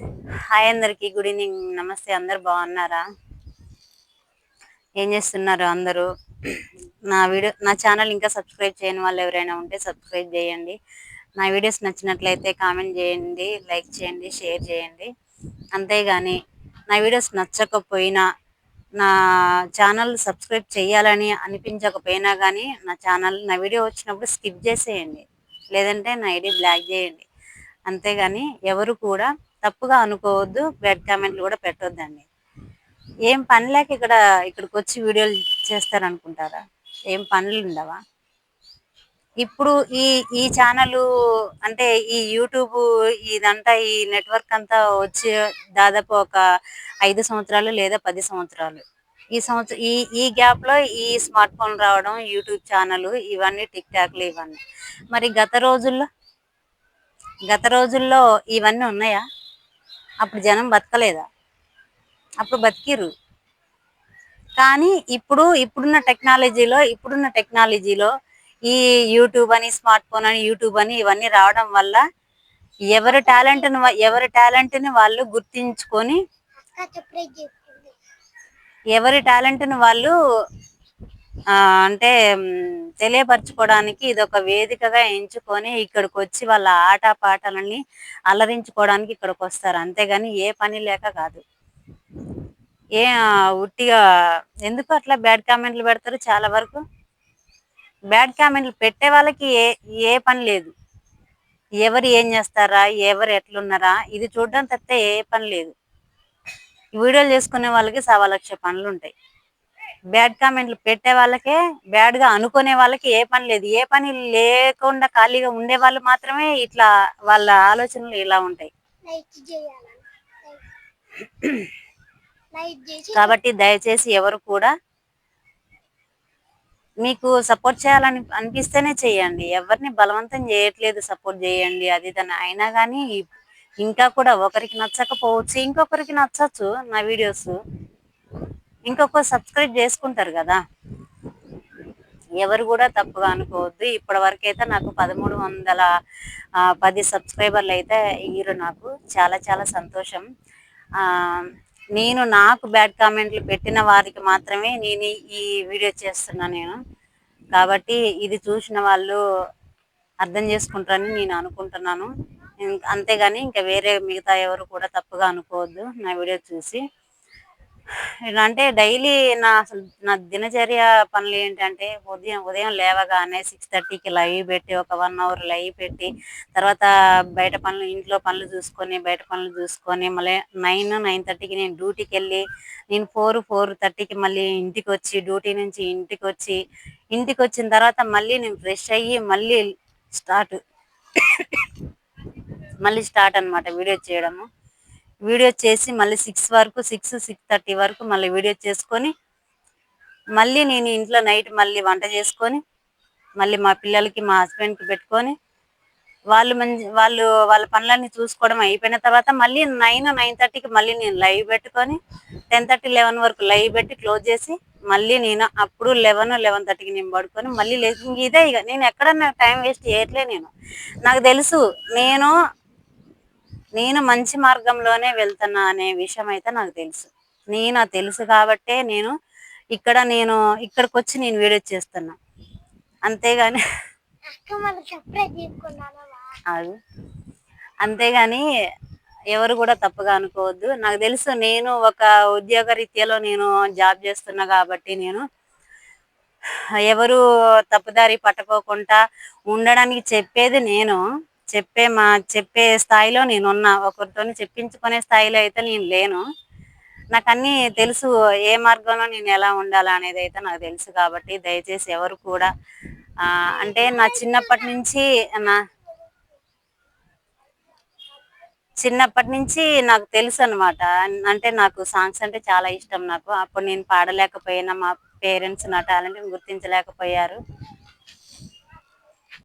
Hi అందరికి good evening. నమస్తే అందరు బాగున్నారా? ఏం చేస్తున్నారు అందరూ? నా వీడియో నా ఛానల్ ఇంకా సబ్స్క్రైబ్ చేయని వాళ్ళు ఎవరైనా ఉంటే సబ్స్క్రైబ్ చేయండి. నా వీడియోస్ నచ్చినట్లయితే కామెంట్ చేయండి లైక్ చేయండి షేర్ చేయండి. అంతేగాని నా వీడియోస్ నచ్చకపోయినా నా ఛానల్ సబ్స్క్రైబ్ చేయాలని అనిపించకపోయినా కానీ నా ఛానల్ నా వీడియో వచ్చినప్పుడు స్కిప్ చేసేయండి. లేదంటే నా ఐడి బ్లాక్ చేయండి. అంతేగాని ఎవరు కూడా తప్పుగా అనుకోవద్దు బ్యాడ్ కామెంట్లు కూడా పెట్టొద్దండి. ఏం పని లేక ఇక్కడ ఇక్కడికి వచ్చి వీడియోలు చేస్తారనుకుంటారా? ఏం పనులు ఉండవా? ఇప్పుడు ఈ ఈ ఛానల్ అంటే ఈ యూట్యూబ్ ఇదంతా ఈ నెట్వర్క్ అంతా వచ్చి దాదాపు ఒక ఐదు సంవత్సరాలు లేదా పది సంవత్సరాలు. ఈ సంవత్సరం ఈ ఈ గ్యాప్లో ఈ స్మార్ట్ ఫోన్ రావడం యూట్యూబ్ ఛానల్ ఇవన్నీ టిక్ టాక్లు ఇవన్నీ. మరి గత రోజుల్లో గత రోజుల్లో ఇవన్నీ ఉన్నాయా? అప్పుడు జనం బతకలేదా? అప్పుడు బతికిరు కానీ ఇప్పుడు ఇప్పుడున్న టెక్నాలజీలో ఇప్పుడున్న టెక్నాలజీలో ఈ యూట్యూబ్ అని స్మార్ట్ ఫోన్ అని యూట్యూబ్ అని ఇవన్నీ రావడం వల్ల ఎవరి టాలెంట్ ఎవరి టాలెంట్ని వాళ్ళు గుర్తించుకొని ఎవరి టాలెంట్ని వాళ్ళు అంటే తెలియపరచుకోవడానికి ఇది ఒక వేదికగా ఎంచుకొని ఇక్కడికి వచ్చి వాళ్ళ ఆట పాటలని అలరించుకోవడానికి ఇక్కడికి వస్తారు అంతేగాని ఏ పని లేక కాదు. ఏ ఉట్టిగా ఎందుకు అట్లా బ్యాడ్ కామెంట్లు పెడతారు చాలా వరకు? బ్యాడ్ కామెంట్లు పెట్టే వాళ్ళకి ఏ ఏ పని లేదు. ఎవరు ఏం చేస్తారా? ఎవరు ఎట్లున్నారా? ఇది చూడడం తప్పితే ఏ పని లేదు. వీడియోలు చేసుకునే వాళ్ళకి సవా లక్ష పనులు ఉంటాయి బ్యాడ్ కామెంట్లు పెట్టే వాళ్ళకే బ్యాడ్గా అనుకునే వాళ్ళకి ఏ పని లేదు. ఏ పని లేకుండా ఖాళీగా ఉండే వాళ్ళు మాత్రమే ఇట్లా వాళ్ళ ఆలోచనలు ఇలా ఉంటాయి. కాబట్టి దయచేసి ఎవరు కూడా మీకు సపోర్ట్ చేయాలని అనిపిస్తేనే చేయండి. ఎవరిని బలవంతం చేయట్లేదు సపోర్ట్ చేయండి. అది తన అయినా కానీ ఇంకా కూడా ఒకరికి నచ్చకపోవచ్చు ఇంకొకరికి నచ్చచ్చు నా వీడియోస్. ఇంకొక సబ్స్క్రైబ్ చేసుకుంటారు కదా. ఎవరు కూడా తప్పుగా అనుకోవద్దు. ఇప్పటి వరకు అయితే నాకు పదమూడు వందల పది సబ్స్క్రైబర్లు అయితే ఇయ్యరు నాకు. చాలా చాలా సంతోషం. నేను నాకు బ్యాడ్ కామెంట్లు పెట్టిన వారికి మాత్రమే నేను ఈ వీడియో చేస్తున్నా నేను. కాబట్టి ఇది చూసిన వాళ్ళు అర్థం చేసుకుంటారని నేను అనుకుంటున్నాను. అంతేగాని ఇంకా వేరే మిగతా ఎవరు కూడా తప్పుగా అనుకోవద్దు నా వీడియో చూసి. ఇలా అంటే డైలీ నా అసలు నా దినచర్య పనులు ఏంటంటే ఉదయం ఉదయం లేవగానే సిక్స్ థర్టీకి లైవ్ పెట్టి ఒక వన్ అవర్ లైవ్ పెట్టి తర్వాత బయట పనులు ఇంట్లో పనులు చూసుకొని బయట పనులు చూసుకొని మళ్ళీ నైన్ నైన్ థర్టీకి నేను డ్యూటీకి వెళ్ళి నేను ఫోర్ ఫోర్ థర్టీకి మళ్ళీ ఇంటికి వచ్చి డ్యూటీ నుంచి ఇంటికి వచ్చి ఇంటికి వచ్చిన తర్వాత మళ్ళీ నేను ఫ్రెష్ అయ్యి మళ్ళీ స్టార్ట్ మళ్ళీ స్టార్ట్ అనమాట వీడియో చేయడము. వీడియో చేసి మళ్ళీ సిక్స్ వరకు సిక్స్ సిక్స్ థర్టీ వరకు మళ్ళీ వీడియో చేసుకొని మళ్ళీ నేను ఇంట్లో నైట్ మళ్ళీ వంట చేసుకొని మళ్ళీ మా పిల్లలకి మా హస్బెండ్కి పెట్టుకొని వాళ్ళు మంచి వాళ్ళు వాళ్ళ పనులన్నీ చూసుకోవడం అయిపోయిన తర్వాత మళ్ళీ నైన్ నైన్ థర్టీకి మళ్ళీ నేను లైవ్ పెట్టుకొని టెన్ థర్టీ లెవెన్ వరకు లైవ్ పెట్టి క్లోజ్ చేసి మళ్ళీ నేను అప్పుడు లెవెన్ లెవెన్ థర్టీకి నేను పడుకొని మళ్ళీ లేచి ఇదే ఇక. నేను ఎక్కడన్నా టైం వేస్ట్ చేయట్లే నేను. నాకు తెలుసు నేను నేను మంచి మార్గంలోనే వెళ్తున్నా అనే విషయం అయితే నాకు తెలుసు. నేను తెలుసు కాబట్టే నేను ఇక్కడ నేను ఇక్కడికి వచ్చి నేను వీడియో చేస్తున్నా. అంతేగాని అది అంతేగాని ఎవరు కూడా తప్పుగా అనుకోవద్దు. నాకు తెలుసు నేను ఒక ఉద్యోగ రీత్యాలో నేను జాబ్ చేస్తున్నా కాబట్టి నేను ఎవరు తప్పుదారి పట్టుకోకుండా ఉండడానికి చెప్పేది నేను. చెప్పే మా చెప్పే స్థాయిలో నేనున్నా. ఒకరితో చెప్పించుకునే స్థాయిలో అయితే నేను లేను. నాకు అన్నీ తెలుసు. ఏ మార్గంలో నేను ఎలా ఉండాలనేది అయితే నాకు తెలుసు కాబట్టి దయచేసి ఎవరు కూడా అంటే నా చిన్నప్పటి నుంచి నా చిన్నప్పటి నుంచి నాకు తెలుసు అనమాట అంటే నాకు సాంగ్స్ అంటే చాలా ఇష్టం నాకు. అప్పుడు నేను పాడలేకపోయినా మా పేరెంట్స్ నా టాలెంట్ గుర్తించలేకపోయారు.